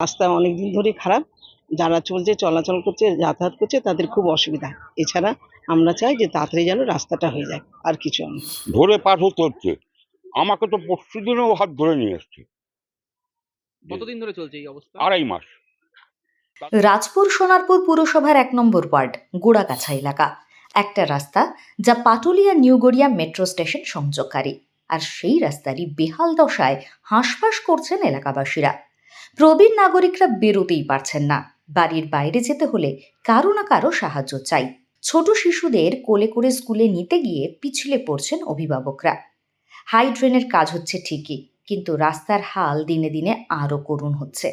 রাস্তা অনেক দিন ধরে খারাপ। যারা চলছে চলাচল করছে যাতায়াত করছে তাদের খুব অসুবিধা। এছাড়া আমরা চাই যে তাড়াতাড়ি যেন রাস্তাটা হয়ে যায় আর কিছু না। ধরে পার হতে হচ্ছে। আমাকে তো পরশু দিনেও হাত ধরে নিয়ে এসছে। কতদিন ধরে চলছে এই অবস্থা? আড়াই মাস। রাজপুর সোনারপুর পুরসভার এক নম্বর ওয়ার্ড গোড়াগাছা এলাকা। একটা রাস্তা যা Patulia new Garia metro station সংযোগকারী। আর সেই রাস্তারই বেহাল দশায় হাঁসফাঁস করছেন এলাকাবাসীরা। প্রবীণ নাগরিকরা বেরোতেই পারছেন না। বাড়ির বাইরে যেতে হলে কারও না কারও সাহায্য চাই। ছোট শিশুদের কোলে করে স্কুলে নিতে গিয়ে পিছলে পড়ছেন অভিভাবকরা। হাই ড্রেনের কাজ হচ্ছে ঠিকই, কিন্তু রাস্তার হাল দিনে দিনে আরও করুণ হচ্ছে।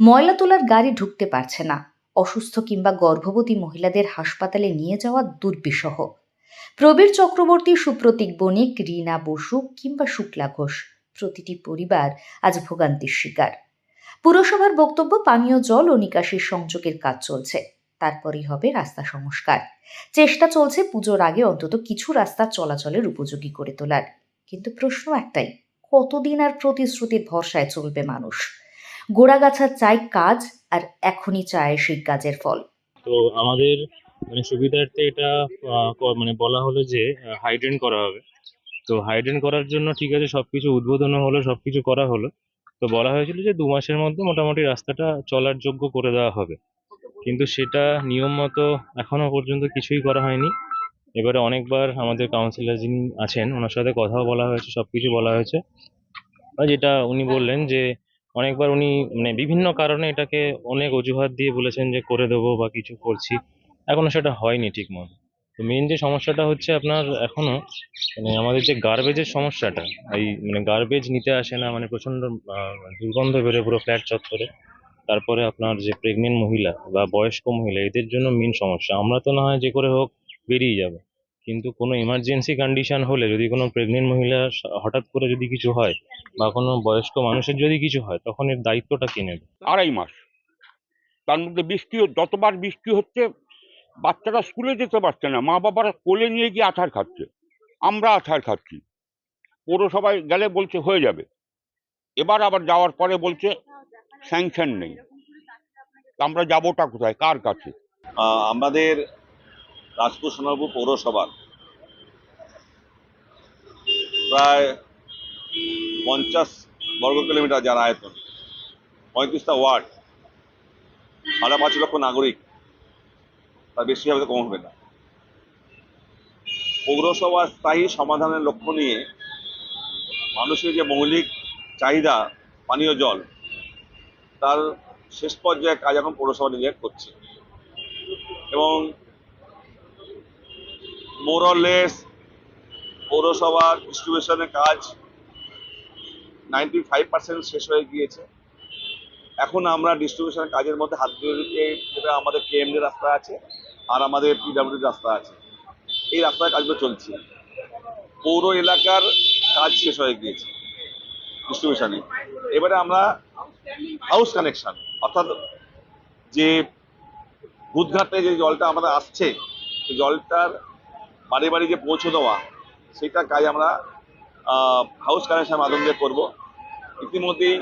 ময়লা তোলার গাড়ি ঢুকতে পারছে না। অসুস্থ কিংবা গর্ভবতী মহিলাদের হাসপাতালে নিয়ে যাওয়া দুর্বিষহ। প্রবীর চক্রবর্তী, সুপ্রতীক বণিক, রীনা বসু কিংবা শুক্লা ঘোষ, প্রতিটি পরিবার আজ ভোগান্তির শিকার। পুরসভার বক্তব্য পানীয় জল ও নিকাশির সংযোগের কাজ চলছে। তারপরেই হবে রাস্তা সংস্কার। চেষ্টা চলছে পুজোর আগে অন্তত কিছু রাস্তা চলাচলের উপযোগী করে তোলার। কিন্তু প্রশ্ন একটাই, কতদিন আর প্রতিশ্রুতির ভরসায় চলবে মানুষ? গোড়াগাছা চাই কাজ আর এখনই চায় সেই কাজের ফল। তো আমাদের মানে সুবিধার্থে এটা মানে বলা হলো যে হাইড্রেন করা হবে। তো হাইড্রেন করার জন্য ঠিক আছে সবকিছু উদ্বোধনও হলো, সবকিছু করা হলো। তো বলা হয়েছিল যে দু মাসের মধ্যে মোটামুটি রাস্তাটা চলার যোগ্য করে দেওয়া হবে। কিন্তু সেটা নিয়ম মতো এখনও পর্যন্ত কিছুই করা হয়নি। এবারে অনেকবার আমাদের কাউন্সিলর যিনি আছেন, ওনার সাথে কথাও বলা হয়েছে সব কিছু বলা হয়েছে। যেটা উনি বললেন যে অনেকবার উনি মানে বিভিন্ন কারণে এটাকে অনেক অজুহাত দিয়ে বলেছেন যে করে দেবো বা কিছু করছি। এখনও সেটা হয়নি ঠিক মতো তো মেন যে সমস্যাটা হচ্ছে আপনার এখনও মানে আমাদের যে গার্বেজের সমস্যাটা এই মানে গার্বেজ নিতে আসে না মানে প্রচণ্ড আহ, দুর্গন্ধ বেরোয় পুরো ফ্ল্যাট চত্বরে। তারপরে আপনার যে প্রেগনেন্ট মহিলা বা বয়স্ক মহিলা এদের জন্য মেন সমস্যা। আমরা তো না হয় যে করে হোক বেরিয়ে যাব। কিন্তু কোনো ইমার্জেন্সি কন্ডিশন হলে যদি কোনো প্রেগনেন্ট মহিলা হঠাৎ করে যদি কিছু হয় বা কোনো বয়স্ক মানুষের যদি কিছু হয় তখন এর দায়িত্বটা কে নেবে? আড়াই মাস। তার মধ্যে বৃষ্টি যতবার বৃষ্টি হচ্ছে বাচ্চারা স্কুলে যেতে পারছে না, মা বাবারা কোলে নিয়ে গিয়ে আঠার খাচ্ছে। আমরা আঠার খাচ্ছি। পৌরসভায় গেলে বলছে, হয়ে যাবে। এবার আবার যাওয়ার পরে বলছে স্যাংশন নেই। আমরা যাবোটা কোথায়? কার কাছে? আমাদের রাজপুর সোনারপুর পৌরসভার। প্রায় পঞ্চাশ বর্গ কিলোমিটার যার আয়তন। পঁয়ত্রিশটা ওয়ার্ড। সাড়ে পাঁচ লক্ষ নাগরিক। তার বেশি হবে তো কম হবে না। পৌরসভার স্থায়ী সমাধানের লক্ষ্য নিয়ে মানুষের যে মৌলিক চাহিদা, পানীয় জল, তার শেষ পর্যায়ে কাজ এখন পৌরসভা নিজে করছে। এবং মোরলেস পৌরসভার ডিস্ট্রিবিউশনের কাজ নাইনটি ফাইভ পার্সেন্ট শেষ হয়ে গিয়েছে। এখন আমরা ডিস্ট্রিবিউশনের কাজের মধ্যে হাত দিয়ে যেটা আমাদের কেএমডি রাস্তা আছে। আর আমাদের পিডাব্লিউডি রাস্তা আছে। এই রাস্তার কাজগুলো চলছে। পৌর এলাকার কাজ শেষ হয়ে গিয়েছে। ডিস্ট্রিবিউশনে এবারে আমরা হাউস কানেকশন অর্থাৎ যে বুধঘাটে যে জলটা আমাদের আসছে, সেই জলটার বাড়ি বাড়ি যে পৌঁছে দেওয়া, সেটা কাজ আমরা হাউস কানেকশন মাধ্যম দিয়ে করব। ইতিমধ্যেই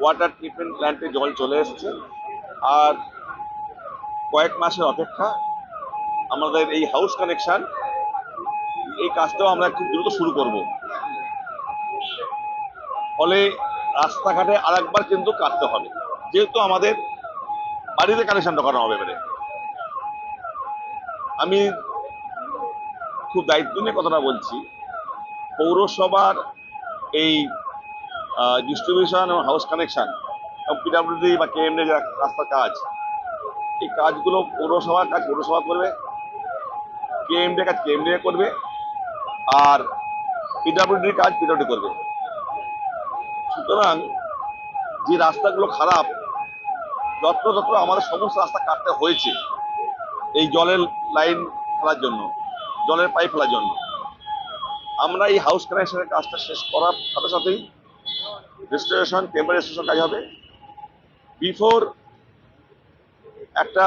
ওয়াটার ট্রিটমেন্ট প্ল্যান্টে জল চলে এসেছে। আর কয়েক মাসের অপেক্ষা আমাদের এই হাউস কানেকশন এই কাজটাও আমরা খুব দ্রুত শুরু করব। ফলে রাস্তাঘাটে আরেকবার কিন্তু কাটতে হবে। যেহেতু আমাদের বাড়িতে কানেকশনটা করানো হবে এবারে। আমি খুব দায়িত্ব নিয়ে কথাটা বলছি। পৌরসভার এই ডিস্ট্রিবিউশন এবং হাউস কানেকশন এবং পিডাব্লিউডি বা কেএমডি যে রাস্তার কাজ, এই কাজগুলো পৌরসভার কাজ পৌরসভা করবে। কেএমডি কাজ কেএমডি করবে। আর পিডাব্লিউডির কাজ পিডাব্লিউডি করবে। সুতরাং যে রাস্তাগুলো খারাপ, যত্র যত্র আমাদের সমস্ত রাস্তা কাটতে হয়েছে এই জলের লাইন ফেলার জন্য, জলের পাইপ ফেলার জন্য। আমরা এই হাউস কানেকশনের কাজটা শেষ করার সাথে সাথেই রেজিস্ট্রেশন টেম্পার রেজিস্ট্রেশন কাজ হবে। বিফোর একটা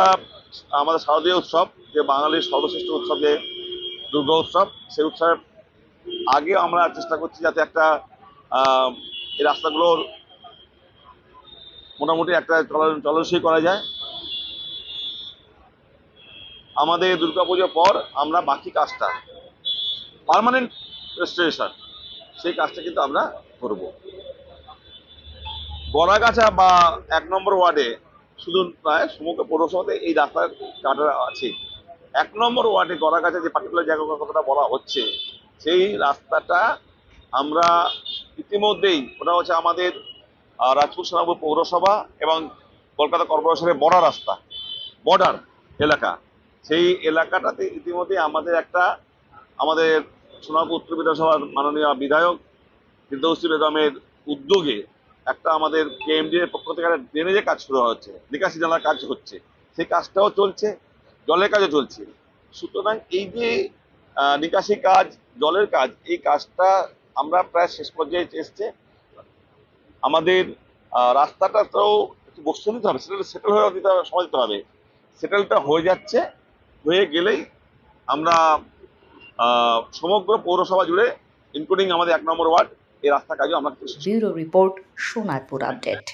আমাদের শারদীয় উৎসব, যে বাঙালির সর্বশ্রেষ্ঠ উৎসব যে দুর্গা উৎসব, সেই উৎসবের আগে আমরা চেষ্টা করছি যাতে একটা এই রাস্তাগুলোর মোটামুটি একটা চল- চলনসই করা যায়। আমাদের দুর্গাপুজোর পর আমরা বাকি কাজটা পার্মানেন্ট রেস্টোরেশন সেই কাজটা কিন্তু আমরা করব। বড়াগাছা বা এক নম্বর ওয়ার্ডে শুধু প্রায় সমগ্র পৌরসভাতে এই রাস্তার কাটা আছে। এক নম্বর ওয়ার্ডে গড়াগাছা যে পার্টিকুলার জায়গার কথাটা বলা হচ্ছে, সেই রাস্তাটা আমরা ইতিমধ্যেই, ওটা হচ্ছে আমাদের রাজপুর সোনাপুর পৌরসভা এবং কলকাতা কর্পোরেশনের বড় রাস্তা বর্ডার এলাকা। সেই এলাকাটাতে ইতিমধ্যে আমাদের একটা, আমাদের সোনাপুর উত্তর বিধানসভার মাননীয় বিধায়ক ফিরদৌসি বেগমের উদ্যোগে একটা আমাদের কেএমডি এর পক্ষ থেকে একটা ড্রেনেজের কাজ শুরু হচ্ছে নিকাশি জানার কাজ হচ্ছে, সেই কাজটাও চলছে, জলের কাজও চলছে। সুতরাং এই যে নিকাশি কাজ, জলের কাজ, এই কাজটা আমরা প্রায় শেষ পর্যায়ে এসছে। আমাদের রাস্তাটা তো একটু বস্তু নিতে হবে সেটেল সেটেল হয়ে দিতে হবে, সময় দিতে হবে। সেটেলটা হয়ে যাচ্ছে, হয়ে গেলেই আমরা সমগ্র পৌরসভা জুড়ে ইনক্লুডিং আমাদের এক নম্বর ওয়ার্ড এই রাস্তা কাজও আমরা ব্যুরো রিপোর্ট সোনারপুর আপডেট।